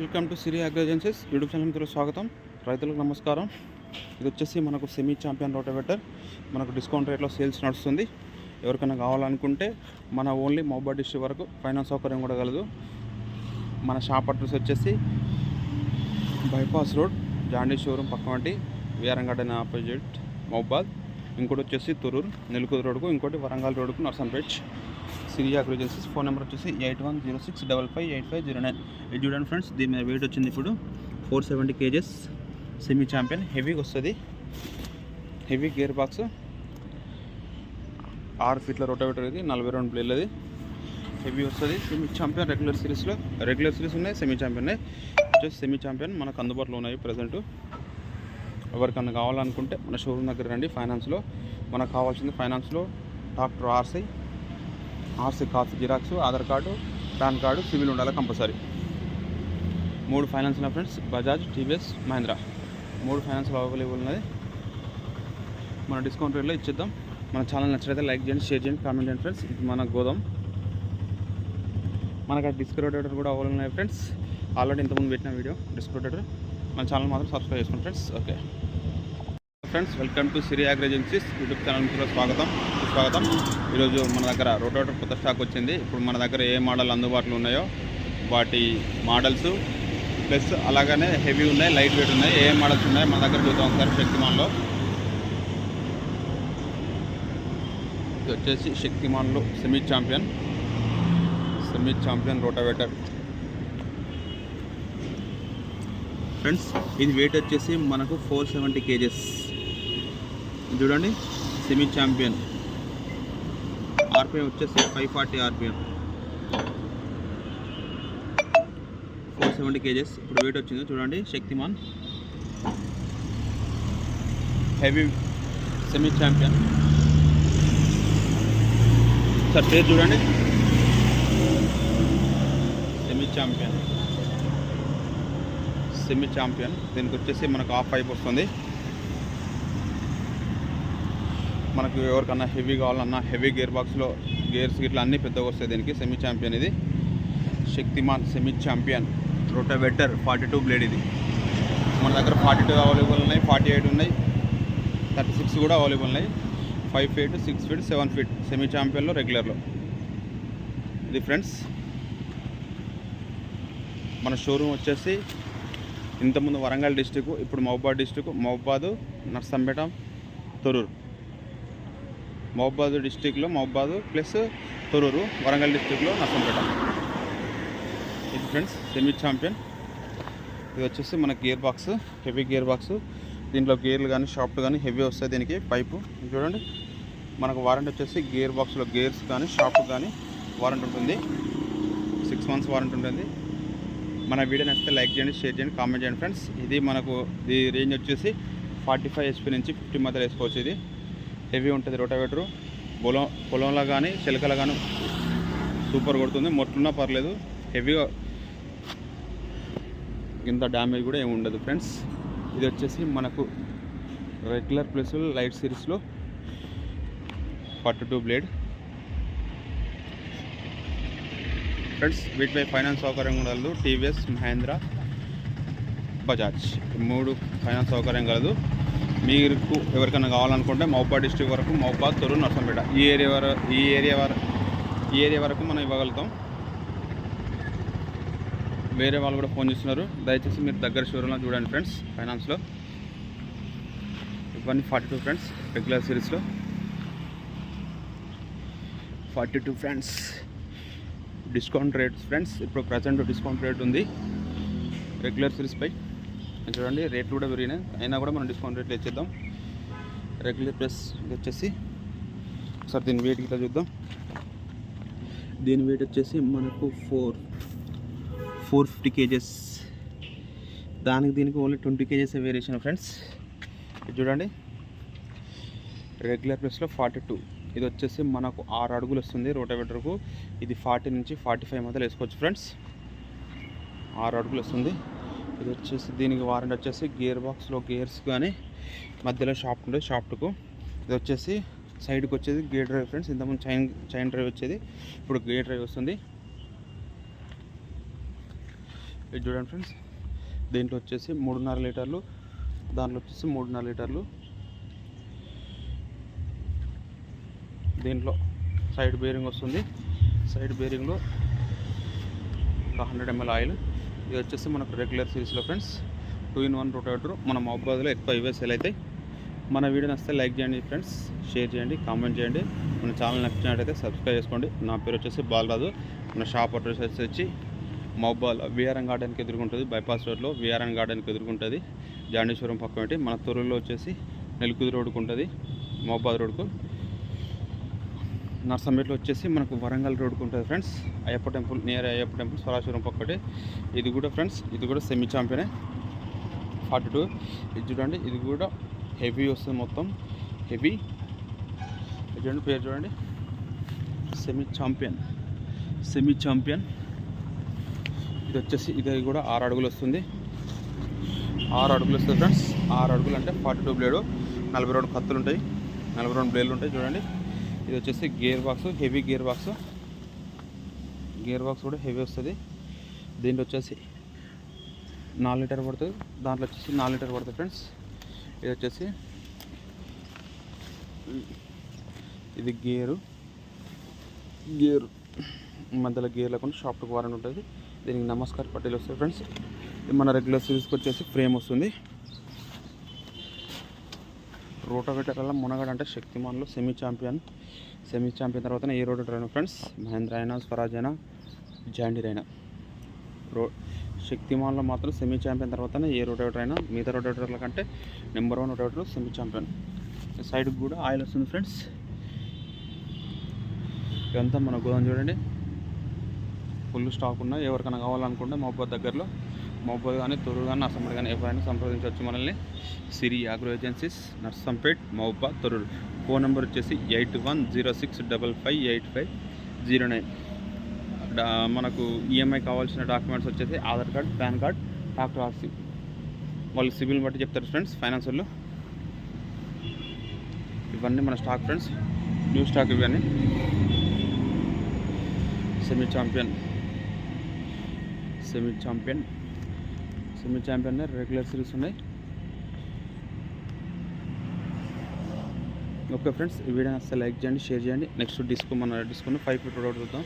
Welcome to Siri agro agencies YouTube channel మిత్రులకు స్వాగతం. రైతులకు నమస్కారం. ఇది వచ్చేసి మనకు సెమీ ఛాంపియన్ రోటోవేటర్ మనకు డిస్కౌంట్ రేట్లో సేల్స్ నడుస్తుంది. ఎవరికైనా కావాలనుకుంటే మన ఓన్లీ మొబైల్ డిస్ట్రిక్ట్ వరకు ఫైనాన్స్ సౌకర్యం కూడా కలదు. మన షాప్ అడ్రస్ వచ్చేసి బైపాస్ రోడ్ జాండీ షోరూమ్ పక్క వంటి గార్డెన్ ఆపోజిట్ మౌబాద్ ఇంకోటి వచ్చేసి తురూరు నెలకూరు రోడ్కు ఇంకోటి వరంగల్ రోడ్కు నర్సంపేట్. సిరియా ఏజెన్సీస్ ఫోన్ నెంబర్ వచ్చేసి eight one zero six double five eight five zero nine. ఇది చూడండి ఫ్రెండ్స్ దీని మీద వెయిట్ వచ్చింది ఇప్పుడు four seventy kgs. Semi champion హెవీగా వస్తుంది. హెవీ గేర్ బాక్స్ ఆరు ఫీట్ల రోటోవేటర్ ఇది నలభై రెండు ప్లేలది హెవీ వస్తుంది. సెమీ ఛాంపియన్ రెగ్యులర్ సిరీస్లో రెగ్యులర్ సిరీస్ ఉన్నాయి సెమీ ఛాంపియన్ ఉన్నాయి. వచ్చేసి సెమీ ఛాంపియన్ మనకు అందుబాటులో ఉన్నాయి ప్రజెంట్ ఎవరికన్నా కావాలనుకుంటే మన షోరూమ్ దగ్గర రండి ఫైనాన్స్లో మనకు కావాల్సింది ఫైనాన్స్లో doctor RC RC copy xerox Aadhaar card PAN card CIBIL ఉండాలి కంపల్సరీ. మూడు ఫైనాన్స్ ఉన్నాయి ఫ్రెండ్స్. బజాజ్ టీవీఎస్ మహేంద్ర. మూడు ఫైనాన్స్లో అవైలబుల్ ఉన్నది. మన డిస్కౌంట్ రేట్లో ఇచ్చేద్దాం. మన ఛానల్ నచ్చినట్లయితే లైక్ చేయండి షేర్ చేయండి కామెంట్ చేయండి ఫ్రెండ్స్. ఇది మన గోదాం. మనకు ఆ కూడా అవైలబుల్ ఉన్నాయి ఫ్రెండ్స్. ఆల్రెడీ ఇంతకుముందు పెట్టిన వీడియో డిస్క్రోడేటర్ మన ఛానల్ మాత్రం సబ్స్క్రైబ్ చేసుకోండి friends. Okay. Friends welcome to Siri agro agencies YouTube channel. కూడా స్వాగతం. స్వాగతం. ఈరోజు మన దగ్గర రోటోటర్ కొత్త స్టాక్ వచ్చింది. ఇప్పుడు మన దగ్గర ఏ మోడల్ అందుబాటులో ఉన్నాయో వాటి మోడల్స్ ప్లస్ అలాగనే హెవీ ఉన్నాయి లైట్ వెయిట్ ఉన్నాయి. ఏ మోడల్స్ ఉన్నాయి మన దగ్గర చూద్దాం ఒకసారి శక్తిమాన్లో. ఇది వచ్చేసి శక్తిమాన్లో semi champion. Semi champion rotavator. Friends ఇది వెయిట్ వచ్చేసి మనకు ఫోర్ సెవెంటీ కేజెస్. చూడండి సెమీ ఛాంపియన్. ఆర్పిఎం వచ్చేసి five forty RPM. Four seventy kgs. ఇప్పుడు వెయిట్ వచ్చింది. చూడండి. Shaktiman. Heavy semi champion sir పేరు చూడండి. సెమీ ఛాంపియన్ సెమీ ఛాంపియన్ దీనికి వచ్చేసి మనకు హాఫ్ పైప్ వస్తుంది. మనకు ఎవరికన్నా హెవీ కావాలన్నా హెవీ గేర్ బాక్స్లో గేర్స్ ఇట్లా అన్నీ పెద్దగా వస్తాయి దీనికి. సెమీ ఛాంపియన్ ఇది. Shaktiman semi champion rotavator forty two blade ఇది. మన దగ్గర ఫార్టీ టూ అవైలబుల్ ఉన్నాయి ఫార్టీ ఎయిట్ ఉన్నాయి. థర్టీ సిక్స్ కూడా అవైలబుల్ ఉన్నాయి. Five feet six feet seven feet semi ఛాంపియన్లో రెగ్యులర్లో ఇది ఫ్రెండ్స్ మన షోరూమ్ వచ్చేసి ఇంతకుముందు వరంగల్ డిస్టిక్ ఇప్పుడు మహబాద్ డిస్టిక్ మహబాద్ నర్సంపేట తొరూరు. మహబాద్ డిస్టిక్లో మహబాద్ ప్లస్ తొరూరు వరంగల్ డిస్టిక్లో నర్సంపేట. ఇది ఫ్రెండ్స్ సెమీ ఛాంపియన్. ఇది వచ్చేసి మన gear box heavy gear box. దీంట్లో గేర్లు కానీ షాఫ్ట్ కానీ హెవీ వస్తాయి దీనికి పైపు. చూడండి మనకు వారంటీ వచ్చేసి గేర్ బాక్స్లో గేర్స్ కానీ షాఫ్ట్ కానీ వారంటీ ఉంటుంది. సిక్స్ మంత్స్ వారంటీ ఉంటుంది. మన వీడియో నచ్చితే లైక్ చేయండి షేర్ చేయండి కామెంట్ చేయండి ఫ్రెండ్స్. ఇది మనకు ఈ రేంజ్ వచ్చేసి ఫార్టీ ఫైవ్ హెచ్పి నుంచి ఫిఫ్టీ మధ్యలో వేసుకోవచ్చు ఇది. హెవీ ఉంటుంది రోటావేటరు. పొలం పొలంలో కానీ చిలకలో కానీ సూపర్ కొడుతుంది. మొట్లున్నా పర్లేదు. హెవీగా ఇంత డ్యామేజ్ కూడా ఏమి ఉండదు ఫ్రెండ్స్. ఇది వచ్చేసి మనకు రెగ్యులర్ ప్లస్ లైట్ సిరీస్లో ఫార్టీ టూ బ్లేడ్. ఫ్రెండ్స్ వీటిపై ఫైనాన్స్ సౌకర్యం కలదు టీవీఎస్ మహేంద్ర బజాజ్. మూడు ఫైనాన్స్ సౌకర్యం కలదు. మీకు ఎవరికైనా కావాలనుకుంటే మౌపా డిస్టిక్ వరకు మౌపా తొరు నర్సంపేట. ఈ ఏరియా వర ఈ ఏరియా వర ఈ ఏరియా వరకు మనం ఇవ్వగలుగుతాం. వేరే వాళ్ళు కూడా ఫోన్ చేస్తున్నారు. దయచేసి మీరు దగ్గర షోరూంలో చూడండి ఫ్రెండ్స్ ఫైనాన్స్లో. ఇవన్నీ ఫార్టీ టూ ఫ్రెండ్స్ రెగ్యులర్ సిరీస్లో. Forty two friends. Discount rates friends ఇప్పుడు ప్రజెంట్ డిస్కౌంట్ రేట్ ఉంది. రెగ్యులర్ సిరీస్పై చూడండి రేట్లు కూడా పెరిగినాయి. అయినా కూడా మనం డిస్కౌంట్ రేట్లు ఇచ్చేద్దాం. రెగ్యులర్ ప్లస్ ఇది వచ్చేసి ఒకసారి దీని వెయిట్ ఇట్లా చూద్దాం. దీని వెయిట్ వచ్చేసి మనకు ఫోర్ ఫోర్ ఫిఫ్టీ కేజెస్. దానికి దీనికి only twenty kgs variation friends చూడండి. రెగ్యులర్ ప్లస్లో ఫార్టీ టూ ఇది వచ్చేసి మనకు ఆరు అడుగులు వస్తుంది రోటావేటర్కు. ఇది ఫార్టీ నుంచి ఫార్టీ ఫైవ్ మధ్యలో వేసుకోవచ్చు ఫ్రెండ్స్ ఆరు అడుగులు వస్తుంది. ఇది వచ్చేసి దీనికి వారంటీ వచ్చేసి గేర్ బాక్స్లో గేర్స్ కానీ మధ్యలో షాఫ్ట్ ఉంటుంది షాఫ్ట్కు. ఇది వచ్చేసి సైడ్కి వచ్చేది గేర్ డ్రైవ్ ఫ్రెండ్స్ ఇంతకుముందు చైన్ చైన్ డ్రైవ్ వచ్చేది. ఇప్పుడు గేర్ డ్రైవ్ వస్తుంది. ఇది చూడండి ఫ్రెండ్స్ దీంట్లో వచ్చేసి మూడున్నర లీటర్లు దాంట్లో వచ్చేసి మూడున్నర లీటర్లు. దీంట్లో సైడ్ బేరింగ్ వస్తుంది. సైడ్ బేరింగ్లో ఒక హండ్రెడ్ ఎంఎల్ ఆయిల్ ఇది వచ్చేసి మనకు రెగ్యులర్ సిరీస్లో friends two in one rotator మన మహబాద్లో ఎక్కువ ఇవే సెల్ అవుతాయి మన వీడియో నచ్చితే లైక్ చేయండి ఫ్రెండ్స్ షేర్ చేయండి కామెంట్ చేయండి. మన ఛానల్ నచ్చినట్టయితే సబ్స్క్రైబ్ చేసుకోండి. నా పేరు వచ్చేసి బాలరాజు. మన షాప్ అడ్రస్ వచ్చి మొబైల్ విఆర్ఎన్ గార్డెన్కి ఎదుర్కొంటుంది. బైపాస్ రోడ్లో విఆర్ఎన్ గార్డెన్కి ఎదుర్కొంటుంది. జాండేశ్వరం పక్కన మన తొర్రలో వచ్చేసి నెలకుది రోడ్డుకు ఉంటుంది. మహబాద్ రోడ్కు నర్సంపేటలో వచ్చేసి మనకు వరంగల్ రోడ్కు ఉంటుంది friends. Ayyappa temple near Ayyappa temple స్వరాశ్వరం పక్కటే ఇది కూడా ఫ్రెండ్స్ ఇది కూడా సెమీ ఛాంపియనే ఫార్టీ టూ. ఇది చూడండి ఇది కూడా హెవీ వస్తుంది మొత్తం. హెవీ ఇది చూడండి పేరు చూడండి. సెమీ ఛాంపియన్ సెమీ ఛాంపియన్ ఇది వచ్చేసి ఇది కూడా ఆరు అడుగులు వస్తుంది. ఆరు అడుగులు వస్తుంది ఫ్రెండ్స్. ఆరు అడుగులు అంటే ఫార్టీ టూ బ్లేడు. నలభై రెండు కత్తులు ఉంటాయి. నలభై రెండు బ్లేడ్లు ఉంటాయి చూడండి. ఇది వచ్చేసి gear box heavy gear box. Gear box కూడా హెవీ వస్తుంది. దీంట్లో వచ్చేసి నాలుగు లీటర్ పడుతుంది. దాంట్లో వచ్చేసి నాలుగు లీటర్ పడుతుంది ఫ్రెండ్స్. ఇది వచ్చేసి ఇది గేరు. గేరు. మధ్యలో గేర్ లేకుండా షాప్ట్కి వారంటీ ఉంటుంది. దీనికి నమస్కార్ పట్టీలు వస్తాయి ఫ్రెండ్స్. ఇది మన రెగ్యులర్ సిరీస్కి వచ్చేసి ఫ్రేమ్ వస్తుంది. రోటోవేటర్ వల్ల మునగడ అంటే శక్తిమాన్లో సెమీ ఛాంపియన్. సెమీ ఛాంపియన్ తర్వాత ఏ రోడ్డు ట్రైన్ ఫ్రెండ్స్ మహేంద్ర అయినా స్వరాజ్ అయినా జాండీర్ అయినా. రో శక్తిమాన్లో మాత్రం సెమీ ఛాంపియన్ తర్వాతనే ఏ రోటోవేటర్ అయినా మిగతా రోటోవేటర్ల కంటే number one rotavator semi champion. సైడ్కి కూడా ఆయిల్ వస్తుంది ఫ్రెండ్స్. ఇదంతా మన గోదాం చూడండి. ఫుల్ స్టాక్ ఉన్నాయి. ఎవరికైనా కావాలనుకుంటే మా దగ్గరలో మహబూబ్ కానీ తొర్రూరు కానీ నర్సంపేట కానీ ఎవరైనా సంప్రదించవచ్చు మనల్ని. Siri agro agencies Narsampet Mehbooba Thorrur. Phone number వచ్చేసి eight one zero six double five eight five zero nine. మనకు ఈఎంఐ కావాల్సిన డాక్యుమెంట్స్ వచ్చేసి Aadhaar card PAN card tractor RC వాళ్ళు సిబిల్ బట్టి చెప్తారు ఫ్రెండ్స్ ఫైనాన్స్ వాళ్ళు ఇవన్నీ మన స్టాక్ ఫ్రెండ్స్ న్యూ స్టాక్ ఇవన్నీ. Semi champion. Semi champion. Semi champion regular series ఉన్నాయి. ఓకే ఫ్రెండ్స్ ఈ వీడియో అసలు లైక్ చేయండి షేర్ చేయండి. నెక్స్ట్ డిస్కో మన డిస్కోని ఫైవ్ ఫిఫ్టీ చూద్దాం